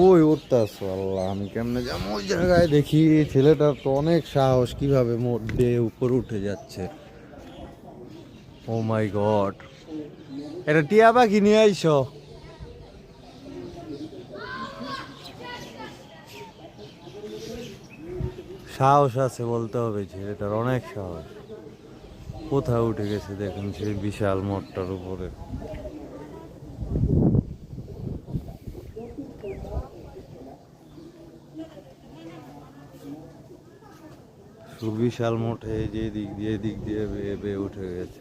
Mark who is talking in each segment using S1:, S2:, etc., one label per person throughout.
S1: কই উঠতেছো আল্লাহ, আমি কেমনে যাব ওই জায়গায় দেখি ছেলেটার তো অনেক সাহস, কীভাবে মোট উপর উঠে যাচ্ছে। Oh my god. এটা টিয়া পাখি নিয়ে আইসো। সাহস আছে বলতে হবে, ছেলেটার অনেক সাহস। কোথায় উঠে গেছে দেখুন সেই বিশাল মোটটার উপরে। সুবিশাল মোটে যে দিক দিয়ে দিক দিয়ে বেয়ে বেয়ে উঠে গেছে।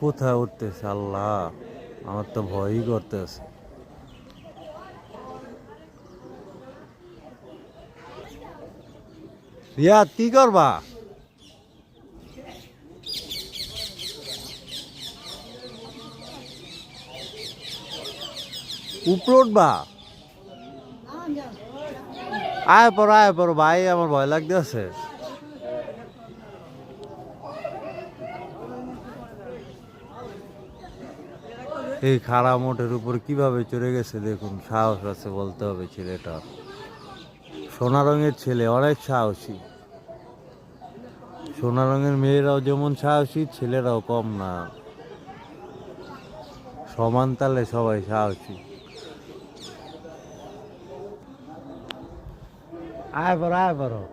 S1: কোথায় উঠতেছে আল্লাহ? আমার তো ভয়ই করতেছে। রিয়া কি করবা? উপরে বা? আয় পর আয় পর, ভাই, আমার ভয় লাগতে আছে এই খাড়া মোটের উপর কীভাবে চড়ে গেছে দেখুন, সাহস আছে বলতে হবে ছেলেটা। সোনা রঙের ছেলে, অনেক সাহসী। সোনা রঙের মেয়েরাও যেমন সাহসী, ছেলেরাও কম না। সমান তালে সবাই সাহসী। Álvaro, Álvaro.